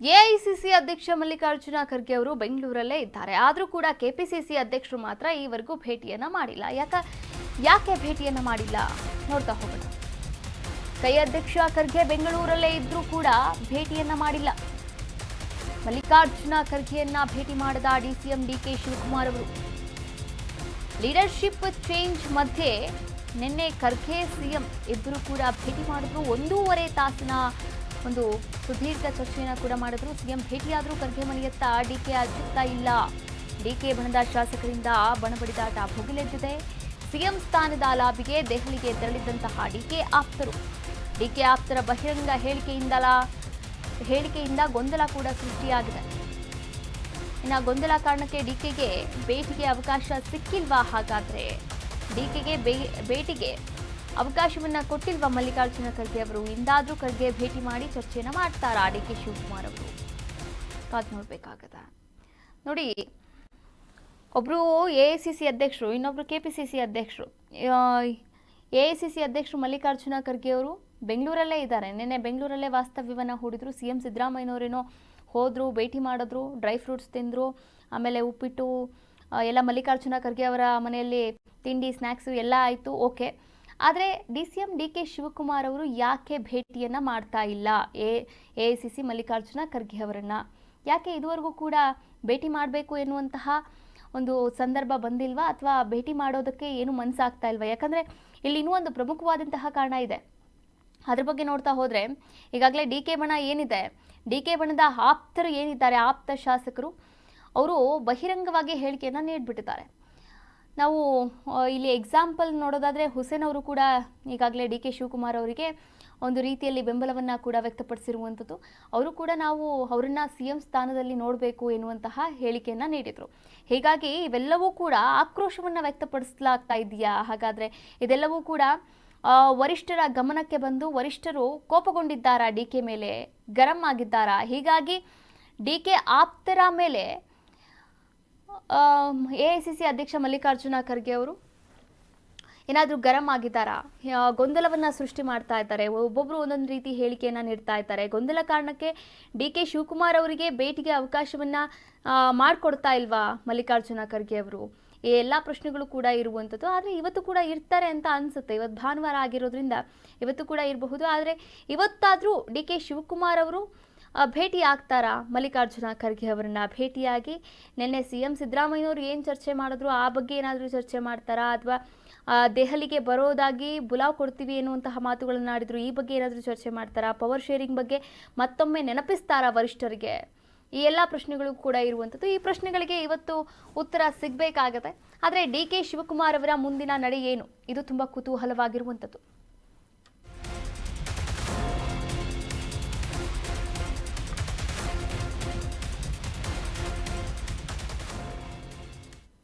AICC ಅಧ್ಯಕ್ಷ ಮಲ್ಲಿಕಾರ್ಜುನ ಖರ್ಗೆ ಅವರು ಬೆಂಗಳೂರಲ್ಲೇ ಇದ್ದಾರೆ. ಆದರೂ ಕೂಡ ಕೆಪಿಸಿಸಿ ಅಧ್ಯಕ್ಷರು ಮಾತ್ರ ಈವರೆಗೂ ಭೇಟಿಯನ್ನ ಮಾಡಿಲ್ಲ. ಯಾಕ, ಯಾಕೆ ಭೇಟಿಯನ್ನ ಮಾಡಿಲ್ಲ? ನೋಡ್ತಾ ಹೋಗೋಣ. ಕೈ ಅಧ್ಯಕ್ಷ ಖರ್ಗೆ ಬೆಂಗಳೂರಲ್ಲೇ ಇದ್ರೂ ಕೂಡ ಭೇಟಿಯನ್ನ ಮಾಡಿಲ್ಲ. ಮಲ್ಲಿಕಾರ್ಜುನ ಖರ್ಗೆಯನ್ನ ಭೇಟಿ ಮಾಡದ ಡಿಸಿಎಂ ಡಿಕೆ ಶಿವಕುಮಾರ್ ಅವರು. ಲೀಡರ್ಶಿಪ್ ಚೇಂಜ್ ಮಧ್ಯೆ ನಿನ್ನೆ ಖರ್ಗೆ ಸಿಎಂ ಇಬ್ಬರು ಕೂಡ ಭೇಟಿ ಮಾಡಿದ್ರು. ಒಂದೂವರೆ ತಾಸಿನ ಒಂದು ಸುದೀರ್ಘ ಚರ್ಚೆಯನ್ನು ಕೂಡ ಮಾಡಿದ್ರು. ಸಿಎಂ ಭೇಟಿಯಾದರೂ ಖರ್ಗೆ ಮನೆಯತ್ತ ಡಿಕೆ ಅಚ್ಚುತ್ತಾ ಇಲ್ಲ. ಡಿಕೆ ಬಣದ ಶಾಸಕರಿಂದ ಬಣಬಡಿದಾಟ ಭುಗಿಲೆದ್ದಿದೆ. ಸಿಎಂ ಸ್ಥಾನದ ಲಾಭಿಗೆ ದೆಹಲಿಗೆ ತೆರಳಿದ್ದಂತಹ ಡಿಕೆ ಆಪ್ತರು. ಡಿಕೆ ಆಪ್ತರ ಬಹಿರಂಗ ಹೇಳಿಕೆಯಿಂದಲ, ಹೇಳಿಕೆಯಿಂದ ಗೊಂದಲ ಕೂಡ ಸೃಷ್ಟಿಯಾಗಿದೆ. ಇನ್ನು ಗೊಂದಲ ಕಾರಣಕ್ಕೆ ಡಿಕೆಗೆ ಭೇಟಿಗೆ ಅವಕಾಶ ಸಿಕ್ಕಿಲ್ವಾ ಹಾಗಾದ್ರೆ? ಡಿಕೆಗೆ ಭೇಟಿಗೆ ಅವಕಾಶವನ್ನ ಕೊಟ್ಟಿರುವ ಮಲ್ಲಿಕಾರ್ಜುನ ಖರ್ಗೆ ಅವರು ಇಂದಾದರೂ ಖರ್ಗೆ ಭೇಟಿ ಮಾಡಿ ಚರ್ಚೆನ ಮಾಡ್ತಾರಾ? ಡಿ ಕೆ ಶಿವಕುಮಾರ್ ಅವರು. ಕಾದ್ ನೋಡಬೇಕಾಗದ. ನೋಡಿ ಒಬ್ಬರು ಎ ಐ ಸಿ ಸಿ ಅಧ್ಯಕ್ಷರು, ಇನ್ನೊಬ್ರು ಕೆ ಪಿ ಸಿ ಸಿ ಅಧ್ಯಕ್ಷರು ಎ ಐ ಸಿ ಸಿ ಅಧ್ಯಕ್ಷರು ಮಲ್ಲಿಕಾರ್ಜುನ ಖರ್ಗೆ ಅವರು ಬೆಂಗಳೂರಲ್ಲೇ ಇದ್ದಾರೆ. ನಿನ್ನೆ ಬೆಂಗಳೂರಲ್ಲೇ ವಾಸ್ತವ್ಯವನ್ನು ಹೂಡಿದ್ರು. ಸಿ ಎಂ ಸಿದ್ದರಾಮಯ್ಯನವರೇನೋ ಹೋದರು, ಭೇಟಿ ಮಾಡಿದ್ರು, ಡ್ರೈ ಫ್ರೂಟ್ಸ್ ತಿಂದರು, ಆಮೇಲೆ ಉಪ್ಪಿಟ್ಟು ಎಲ್ಲ ಮಲ್ಲಿಕಾರ್ಜುನ ಖರ್ಗೆ ಅವರ ಮನೆಯಲ್ಲಿ ತಿಂಡಿ ಸ್ನ್ಯಾಕ್ಸು ಎಲ್ಲ ಆಯಿತು, ಓಕೆ. ಆದರೆ D C M D K Shivakumar ಅವರು ಯಾಕೆ ಭೇಟಿಯನ್ನು ಮಾಡ್ತಾ ಇಲ್ಲ? A A C C Mallikarjuna Kharge ಅವರನ್ನು ಯಾಕೆ ಇದುವರೆಗೂ ಕೂಡ ಭೇಟಿ ಮಾಡಬೇಕು ಎನ್ನುವಂತಹ ಒಂದು ಸಂದರ್ಭ ಬಂದಿಲ್ವಾ? ಅಥವಾ ಭೇಟಿ ಮಾಡೋದಕ್ಕೆ ಏನು ಮನಸ್ಸಾಗ್ತಾ ಇಲ್ವಾ? ಯಾಕಂದರೆ ಇಲ್ಲಿ ಇನ್ನೂ ಒಂದು ಪ್ರಮುಖವಾದಂತಹ ಕಾರಣ ಇದೆ. ಅದ್ರ ಬಗ್ಗೆ ನೋಡ್ತಾ ಹೋದರೆ ಈಗಾಗಲೇ ಡಿ ಕೆ ಬಣ ಏನಿದೆ, ಡಿ ಕೆ ಬಣದ ಆಪ್ತರು ಏನಿದ್ದಾರೆ, ಆಪ್ತ ಶಾಸಕರು, ಅವರು ಬಹಿರಂಗವಾಗಿ ಹೇಳಿಕೆಯನ್ನು ನೀಡಿಬಿಟ್ಟಿದ್ದಾರೆ. ನಾವು ಇಲ್ಲಿ ಎಕ್ಸಾಂಪಲ್ ನೋಡೋದಾದರೆ ಹುಸೇನ್ ಅವರು ಕೂಡ ಈಗಾಗಲೇ ಡಿ ಕೆ ಶಿವಕುಮಾರ್ ಅವರಿಗೆ ಒಂದು ರೀತಿಯಲ್ಲಿ ಬೆಂಬಲವನ್ನು ಕೂಡ ವ್ಯಕ್ತಪಡಿಸಿರುವಂಥದ್ದು. ಅವರು ಕೂಡ ನಾವು ಅವರನ್ನ ಸಿ ಎಂ ಸ್ಥಾನದಲ್ಲಿ ನೋಡಬೇಕು ಎನ್ನುವಂತಹ ಹೇಳಿಕೆಯನ್ನು ನೀಡಿದರು. ಹೀಗಾಗಿ ಇವೆಲ್ಲವೂ ಕೂಡ ಆಕ್ರೋಶವನ್ನು ವ್ಯಕ್ತಪಡಿಸಲಾಗ್ತಾ ಇದೆಯಾ ಹಾಗಾದರೆ ಇದೆಲ್ಲವೂ ಕೂಡ ವರಿಷ್ಠರ ಗಮನಕ್ಕೆ ಬಂದು ವರಿಷ್ಠರು ಕೋಪಗೊಂಡಿದ್ದಾರಾ ಡಿ ಕೆ ಮೇಲೆ? ಗರಂ ಆಗಿದ್ದಾರಾ? ಹೀಗಾಗಿ ಡಿ ಕೆ ಆಪ್ತರ ಮೇಲೆ ಎ ಐ ಸಿ ಸಿ ಅಧ್ಯಕ್ಷ ಮಲ್ಲಿಕಾರ್ಜುನ ಖರ್ಗೆ ಅವರು ಏನಾದರೂ ಗರಂ ಆಗಿದ್ದಾರಾ? ಗೊಂದಲವನ್ನು ಸೃಷ್ಟಿ ಮಾಡ್ತಾ ಇದ್ದಾರೆ. ಒಬ್ಬೊಬ್ಬರು ಒಂದೊಂದು ರೀತಿ ಹೇಳಿಕೆಯನ್ನು ನೀಡ್ತಾ ಇದ್ದಾರೆ. ಗೊಂದಲ ಕಾರಣಕ್ಕೆ ಡಿ ಕೆ ಶಿವಕುಮಾರ್ ಅವರಿಗೆ ಭೇಟಿಗೆ ಅವಕಾಶವನ್ನು ಮಾಡಿಕೊಡ್ತಾ ಇಲ್ವಾ ಮಲ್ಲಿಕಾರ್ಜುನ ಖರ್ಗೆ ಅವರು? ಈ ಎಲ್ಲ ಪ್ರಶ್ನೆಗಳು ಕೂಡ ಇರುವಂಥದ್ದು ಆದರೆ ಇವತ್ತು ಕೂಡ ಇರ್ತಾರೆ ಅಂತ ಅನಿಸುತ್ತೆ. ಇವತ್ತು ಭಾನುವಾರ ಆಗಿರೋದ್ರಿಂದ ಇವತ್ತು ಕೂಡ ಇರಬಹುದು. ಆದರೆ ಇವತ್ತಾದರೂ ಡಿ ಕೆ ಶಿವಕುಮಾರ್ ಅವರು ಭೇಟಿ ಆಗ್ತಾರಾ ಮಲ್ಲಿಕಾರ್ಜುನ ಖರ್ಗೆ ಅವರನ್ನ ಭೇಟಿಯಾಗಿ ನಿನ್ನೆ ಸಿ ಎಂ ಸಿದ್ದರಾಮಯ್ಯನವರು ಏನು ಚರ್ಚೆ ಮಾಡಿದ್ರು? ಆ ಬಗ್ಗೆ ಏನಾದರೂ ಚರ್ಚೆ ಮಾಡ್ತಾರಾ? ಅಥವಾ ದೆಹಲಿಗೆ ಬರೋದಾಗಿ ಬುಲಾವ್ ಕೊಡ್ತೀವಿ ಎನ್ನುವಂತಹ ಮಾತುಗಳನ್ನು ಆಡಿದ್ರು. ಈ ಬಗ್ಗೆ ಏನಾದರೂ ಚರ್ಚೆ ಮಾಡ್ತಾರಾ? ಪವರ್ ಶೇರಿಂಗ್ ಬಗ್ಗೆ ಮತ್ತೊಮ್ಮೆ ನೆನಪಿಸ್ತಾರಾ ವರಿಷ್ಠರಿಗೆ? ಈ ಎಲ್ಲ ಪ್ರಶ್ನೆಗಳು ಕೂಡ ಇರುವಂಥದ್ದು. ಈ ಪ್ರಶ್ನೆಗಳಿಗೆ ಇವತ್ತು ಉತ್ತರ ಸಿಗಬೇಕಾಗತ್ತೆ. ಆದರೆ ಡಿ ಕೆ ಶಿವಕುಮಾರ್ ಅವರ ಮುಂದಿನ ನಡೆ ಏನು? ಇದು ತುಂಬ ಕುತೂಹಲವಾಗಿರುವಂಥದ್ದು.